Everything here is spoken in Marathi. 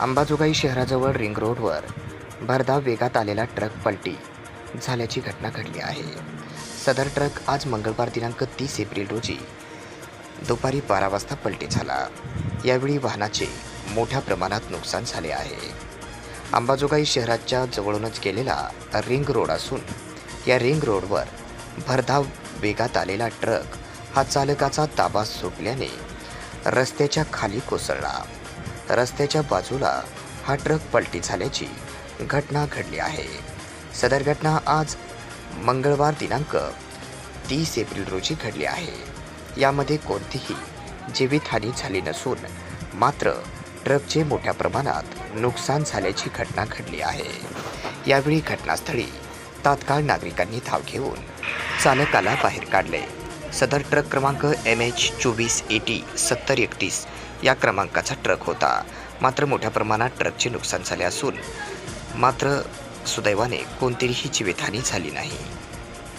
अंबाजोगाई शहराजवळ रिंग रोडवर भरधाव वेगात आलेला ट्रक पलटी झाल्याची घटना घडली आहे. सदर ट्रक आज मंगळवार दिनांक तीस एप्रिल रोजी दुपारी बारा वाजता पलटी झाला. यावेळी वाहनाचे मोठ्या प्रमाणात नुकसान झाले आहे. अंबाजोगाई शहराच्या जवळूनच गेलेला रिंग रोड असून या रिंग रोडवर भरधाव वेगात आलेला ट्रक हा चालकाचा ताबा सुटल्याने रस्त्याच्या खाली कोसळला. रस्त्याच्या बाजूला हा ट्रक पलटी झाल्याची घटना घडली आहे. सदर घटना आज मंगळवार दिनांक तीस एप्रिल रोजी घडली आहे. यामध्ये कोणतीही जीवितहानी झाली नसून मात्र ट्रकचे मोठ्या प्रमाणात नुकसान झाल्याची घटना घडली आहे. यावेळी घटनास्थळी तात्काळ नागरिकांनी धाव घेऊन चालकाला बाहेर काढले. सदर ट्रक क्रमांक एम एच चोवीस एटी सत्तर एकतीस या क्रमांकाचा ट्रक होता. मात्र मोठ्या प्रमाणात ट्रकचे नुकसान झाले असून मात्र सुदैवाने कोणतीही जीवितहानी झाली नाही.